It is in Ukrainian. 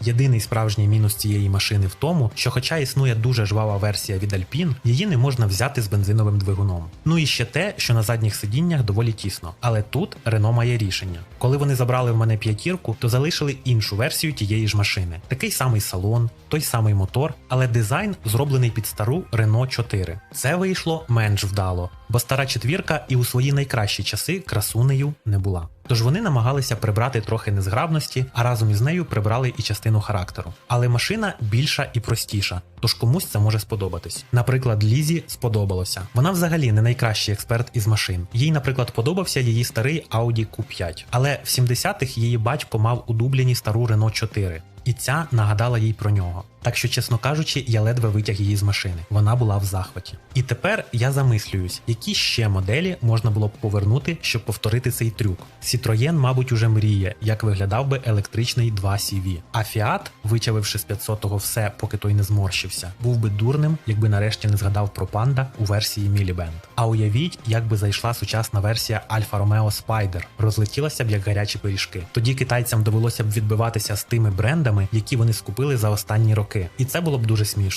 Єдиний справжній мінус цієї машини в тому, що, хоча існує дуже жвава версія від Alpine, її не можна взяти з бензиновим двигуном. Ну і ще те, що на задніх сидіннях доволі тісно. Але тут Renault має рішення. Коли вони забрали в мене п'ятірку, то залишили іншу версію тієї ж машини. Такий самий салон, той самий мотор, але дизайн зроблений під стару Renault 4. Це вийшло менш вдало, бо стара четвірка і у свої найкращі часи красунею не була. Тож вони намагалися прибрати трохи незграбності, а разом із нею прибрали і частину характеру. Але машина більша і простіша, тож комусь це може сподобатись. Наприклад, Лізі сподобалося. Вона взагалі не найкращий експерт із машин. Їй, наприклад, подобався її старий Audi Q5, але в 70-х її батько мав у Дубліні стару Renault 4. І ця нагадала їй про нього. Так що, чесно кажучи, я ледве витяг її з машини. Вона була в захваті. І тепер я замислююсь, які ще моделі можна було б повернути, щоб повторити цей трюк. Citroën, мабуть, уже мріє, як виглядав би електричний 2 CV. А Fiat, вичавивши з 500-го все, поки той не зморщився, був би дурним, якби нарешті не згадав про панда у версії Miliband. А уявіть, як би зайшла сучасна версія Alfa Romeo Spider, розлетілася б як гарячі пиріжки. Тоді китайцям довелося б відбиватися з тими брендами, які вони скупили за останні роки. І це було б дуже смішно.